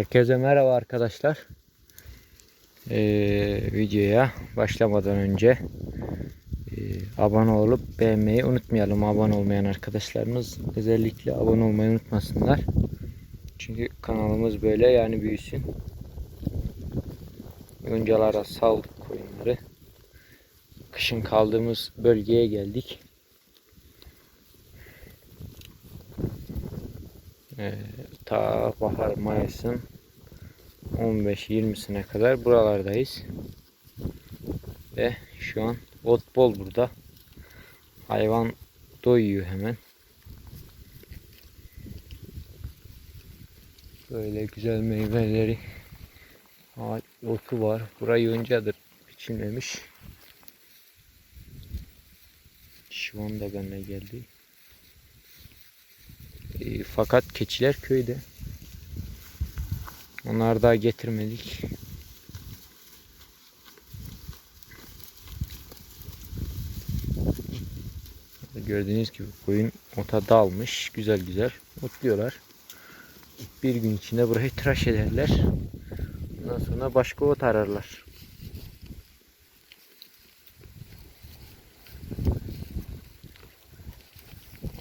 Herkese merhaba arkadaşlar. Ee, videoya başlamadan önce e, abone olup beğenmeyi unutmayalım. Abone olmayan arkadaşlarımız özellikle abone olmayı unutmasınlar. Çünkü kanalımız böyle yani büyüsün. Yoncalara saldık koyunları. Kışın kaldığımız bölgeye geldik. Ee, ta bahar Mayıs'ın 15-20'sine kadar buralardayız. Ve şu an ot bol burada. Hayvan doyuyor hemen. Böyle güzel meyveleri otu var. Burayı yoncadır biçilmemiş. Şivan da benimle geldi. E, fakat keçiler köyde. Onları daha getirmedik. Gördüğünüz gibi koyun ota dalmış. Güzel güzel otluyorlar. Bir gün içinde burayı tıraş ederler. Ondan sonra başka ot ararlar.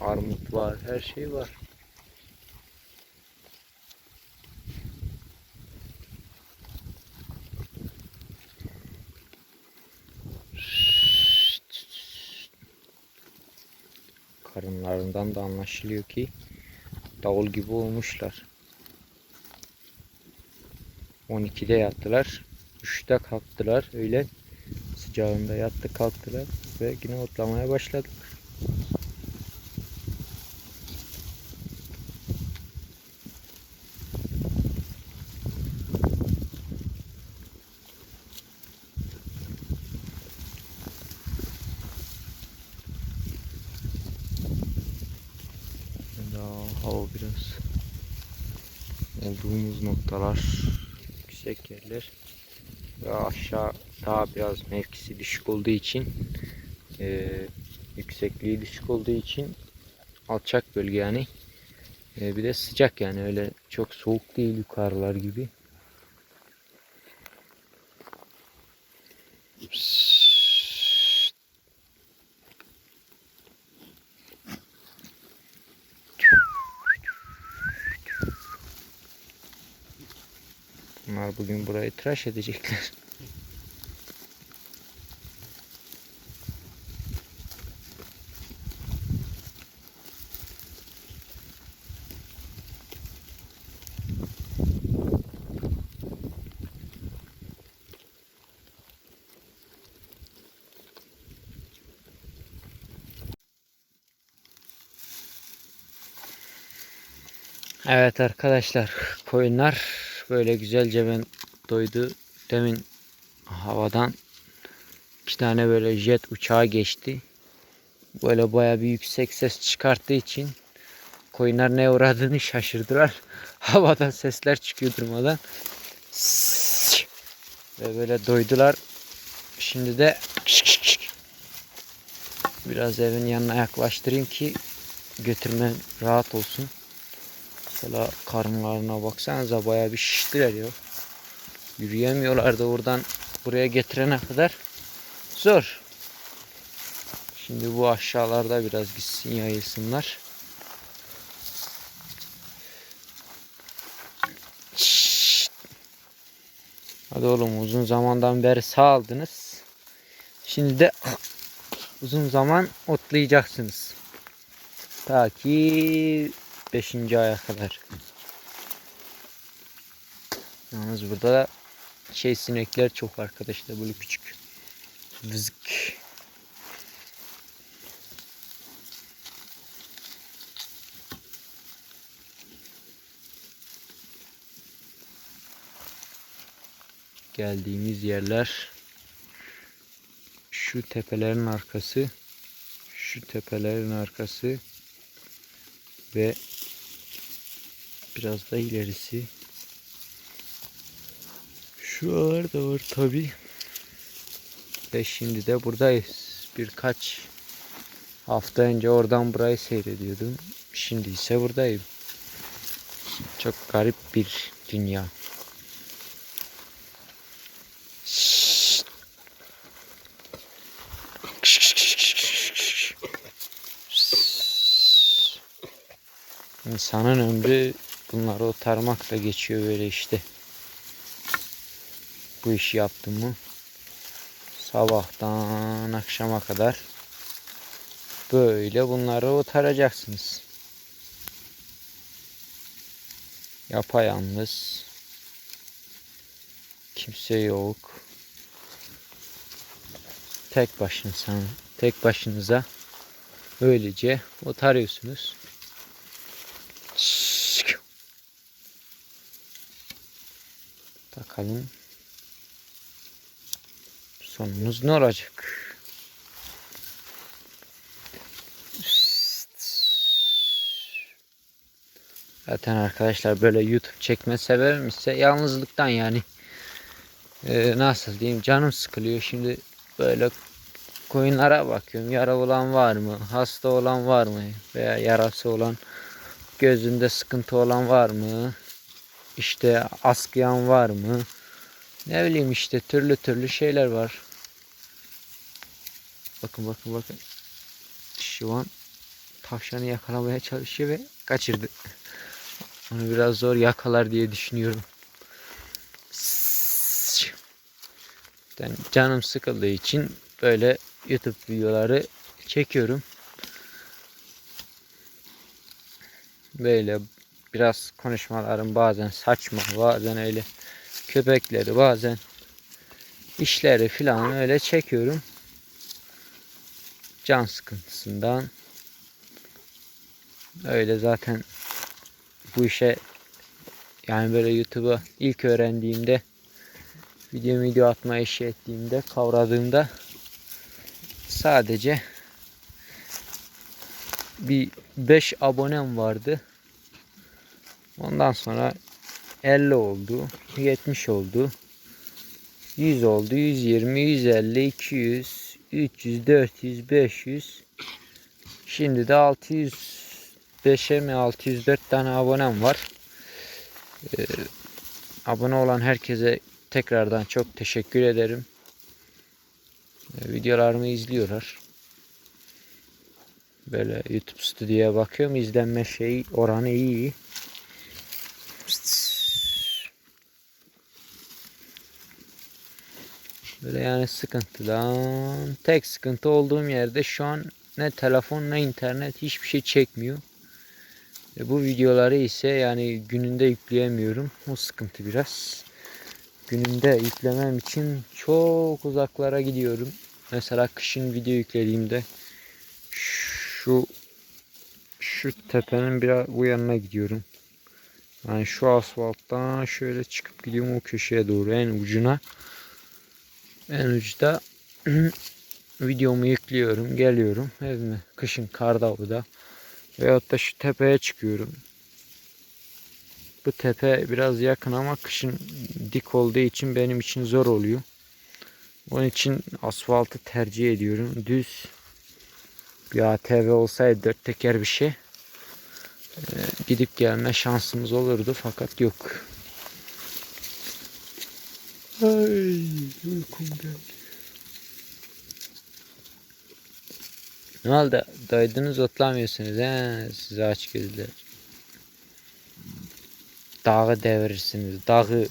Armut var, her şey var. Karınlarından da anlaşılıyor ki davul gibi olmuşlar. 12'de yattılar. 3'te kalktılar. Öyle sıcağında yattı kalktılar ve yine otlamaya başladılar. Biraz olduğumuz noktalar yüksek yerler ve aşağı daha biraz mevkisi düşük olduğu için e, yüksekliği düşük olduğu için alçak bölge yani. E, bir de sıcak yani öyle çok soğuk değil yukarılar gibi. Bunlar bugün burayı tıraş edecekler. Evet arkadaşlar koyunlar böyle güzelce ben doydu. Demin havadan iki tane böyle jet uçağı geçti. Böyle baya bir yüksek ses çıkarttığı için koyunlar ne uğradığını şaşırdılar. Havadan sesler çıkıyor durmadan. Ve böyle doydular. Şimdi de biraz evin yanına yaklaştırayım ki götürmem rahat olsun. Mesela karınlarına baksanıza bayağı bir şiştiler ya. Yürüyemiyorlar da oradan buraya getirene kadar zor. Şimdi bu aşağılarda biraz gitsin yayılsınlar. Hadi oğlum uzun zamandan beri sağaldınız. Şimdi de uzun zaman otlayacaksınız. Ta ki 5. aya kadar. Yalnız burada da şey sinekler çok arkadaşlar böyle küçük. Vızık. Geldiğimiz yerler şu tepelerin arkası şu tepelerin arkası ve biraz da ilerisi. Şuralar da var tabi. Ve şimdi de buradayız. Birkaç hafta önce oradan burayı seyrediyordum. Şimdi ise buradayım. Çok garip bir dünya. İnsanın ömrü bunları otarmakla geçiyor böyle işte. Bu işi yaptım mı sabahtan akşama kadar böyle bunları otaracaksınız. Yapayalnız. Kimse yok. Tek başınıza, tek başınıza böylece otarıyorsunuz. Şşş. Bakalım sonumuz ne olacak? Zaten arkadaşlar böyle YouTube çekme sebebim ise yalnızlıktan yani. Ee, nasıl diyeyim canım sıkılıyor şimdi böyle koyunlara bakıyorum. Yara olan var mı? Hasta olan var mı? Veya yarası olan gözünde sıkıntı olan var mı? İşte askıyan var mı? Ne bileyim işte türlü türlü şeyler var. Bakın bakın bakın. Şu an tavşanı yakalamaya çalışıyor ve kaçırdı. Onu biraz zor yakalar diye düşünüyorum. Ben canım sıkıldığı için böyle YouTube videoları çekiyorum. Böyle biraz konuşmalarım bazen saçma, bazen öyle köpekleri, bazen işleri filan öyle çekiyorum. Can sıkıntısından öyle zaten bu işe yani böyle YouTube'u ilk öğrendiğimde video video atma işi ettiğimde kavradığımda sadece bir 5 abonem vardı. Ondan sonra 50 oldu, 70 oldu, 100 oldu, 120, 150, 200, 300, 400, 500. Şimdi de 605'e mi 604 tane abonem var. Ee, abone olan herkese tekrardan çok teşekkür ederim. Ee, videolarımı izliyorlar. Böyle YouTube stüdyoya bakıyorum. izlenme şey oranı iyi. Böyle yani sıkıntıdan tek sıkıntı olduğum yerde şu an ne telefon ne internet hiçbir şey çekmiyor. E bu videoları ise yani gününde yükleyemiyorum. O sıkıntı biraz. Gününde yüklemem için çok uzaklara gidiyorum. Mesela kışın video yüklediğimde şu şu tepenin biraz bu yanına gidiyorum. Yani şu asfalttan şöyle çıkıp gidiyorum o köşeye doğru en ucuna. En uçta videomu yüklüyorum, geliyorum evime. Kışın karda bu da. Veyahut da şu tepeye çıkıyorum. Bu tepe biraz yakın ama kışın dik olduğu için benim için zor oluyor. Onun için asfaltı tercih ediyorum. Düz bir ATV olsaydı dört teker bir şey. Gidip gelme şansımız olurdu fakat yok. Ay uykum geldi. Ne oldu? Doydunuz otlamıyorsunuz he size aç gözler. Dağı devirirsiniz. Dağı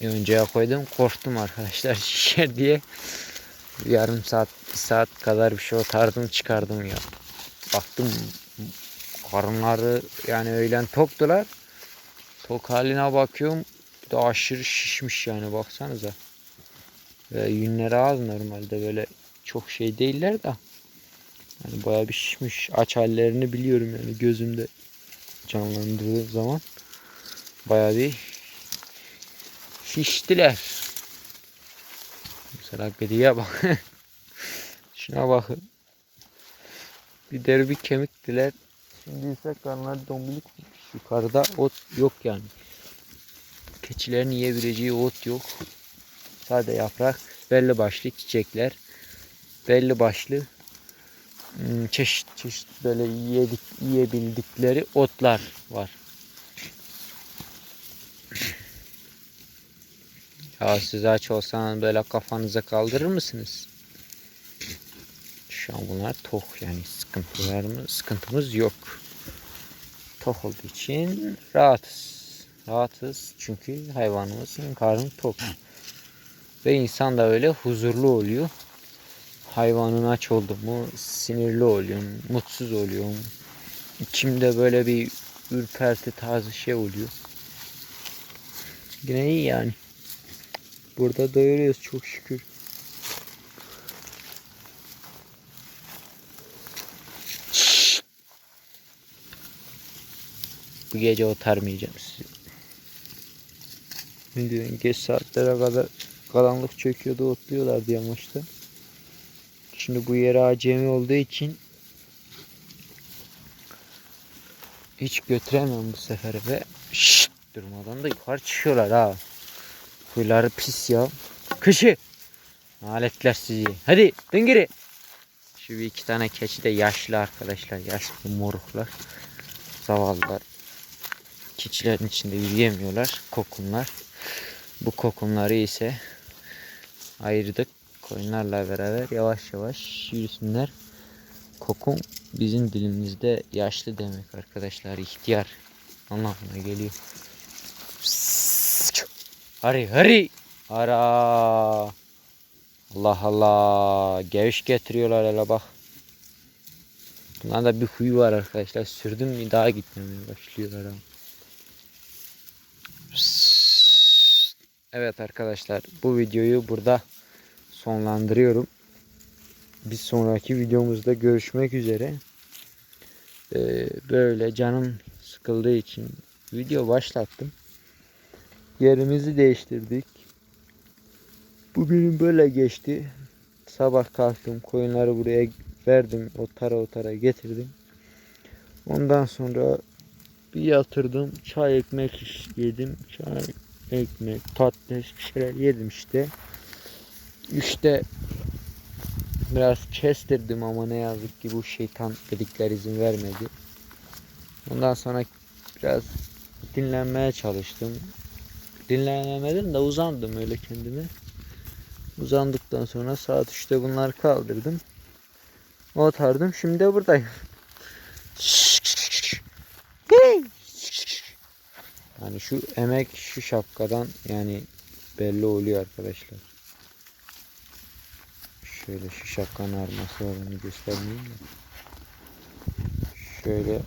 önceye koydum. Korktum arkadaşlar şişer diye. Yarım saat, bir saat kadar bir şey otardım çıkardım ya. Baktım karınları yani öğlen toktular. Tok haline bakıyorum. Bir de aşırı şişmiş yani baksanıza. Ve yünleri az normalde böyle çok şey değiller de. Yani bayağı bir şişmiş. Aç hallerini biliyorum yani gözümde canlandırdığı zaman. Bayağı bir şiştiler. Mesela griye bak. Şuna bakın. Bir deri bir kemiktiler. Şimdi ise karnlar dombilik Yukarıda ot yok yani. Keçilerin yiyebileceği ot yok. Sade yaprak, belli başlı çiçekler, belli başlı hmm, çeşit çeşit böyle yedik, yiyebildikleri otlar var. Ya siz aç olsanız böyle kafanıza kaldırır mısınız? Şu an bunlar tok yani sıkıntılarımız, sıkıntımız yok. Tok olduğu için rahatız. Rahatız çünkü hayvanımızın karnı tok. Ve insan da öyle huzurlu oluyor. Hayvanın aç oldu mu sinirli oluyor, mutsuz oluyor. İçimde böyle bir ürperti tarzı şey oluyor. Yine iyi yani. Burada doyuruyoruz çok şükür. Bu gece otarmayacağım sizi. Diyorsun? Geç saatlere kadar karanlık çöküyordu otluyorlardı yamaçta. Şimdi bu yere acemi olduğu için hiç götüremem bu sefer ve şşt, durmadan da yukarı çıkıyorlar ha. Huyları pis ya. Kışı. Aletler sizi. Hadi dön geri. Şu bir iki tane keçi de yaşlı arkadaşlar. Yaşlı moruklar. Zavallılar. Keçilerin içinde yürüyemiyorlar. Kokunlar. Bu kokunları ise ayırdık. Koyunlarla beraber yavaş yavaş yürüsünler. Kokun bizim dilimizde yaşlı demek arkadaşlar. ihtiyar anlamına geliyor. Hadi hadi. Ara. Allah Allah. Geviş getiriyorlar hele bak. Bunlarda bir huyu var arkadaşlar. Sürdüm mü daha gitmemeye başlıyorlar ama. Evet arkadaşlar bu videoyu burada sonlandırıyorum. Bir sonraki videomuzda görüşmek üzere. Ee, böyle canım sıkıldığı için video başlattım. Yerimizi değiştirdik. Bugünüm böyle geçti. Sabah kalktım koyunları buraya verdim. Otara otara getirdim. Ondan sonra bir yatırdım. Çay ekmek yedim. Çay ekmek, patates bir şeyler yedim işte. İşte biraz kestirdim ama ne yazık ki bu şeytan dedikler izin vermedi. Ondan sonra biraz dinlenmeye çalıştım. Dinlenemedim de uzandım öyle kendime. Uzandıktan sonra saat 3'te bunları kaldırdım. Otardım. Şimdi de buradayım. Yani şu emek şu şapkadan yani belli oluyor arkadaşlar. Şöyle şu şapkanın arması var onu göstermeyeyim de. Şöyle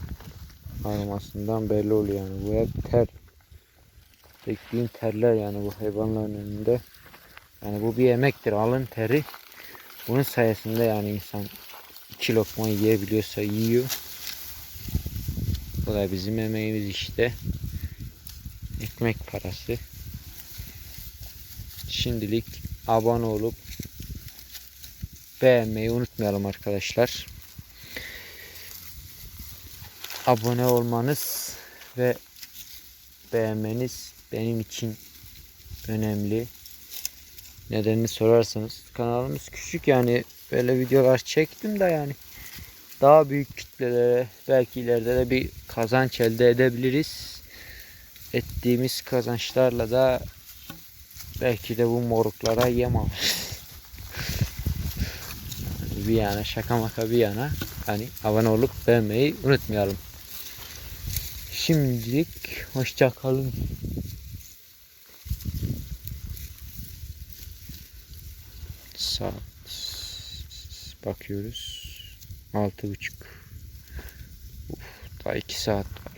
armasından belli oluyor yani. Bu hep ter. Döktüğüm terler yani bu hayvanların önünde. Yani bu bir emektir. Alın teri. Bunun sayesinde yani insan iki lokma yiyebiliyorsa yiyor. Bu da bizim emeğimiz işte ekmek parası. Şimdilik abone olup beğenmeyi unutmayalım arkadaşlar. Abone olmanız ve beğenmeniz benim için önemli. Nedenini sorarsanız kanalımız küçük yani böyle videolar çektim de yani daha büyük kitlelere belki ileride de bir kazanç elde edebiliriz ettiğimiz kazançlarla da belki de bu moruklara yem alırız. Bir yana şaka maka bir yana hani abone olup beğenmeyi unutmayalım. Şimdilik hoşça kalın. Saat bakıyoruz. Altı buçuk. Uf, daha iki saat var.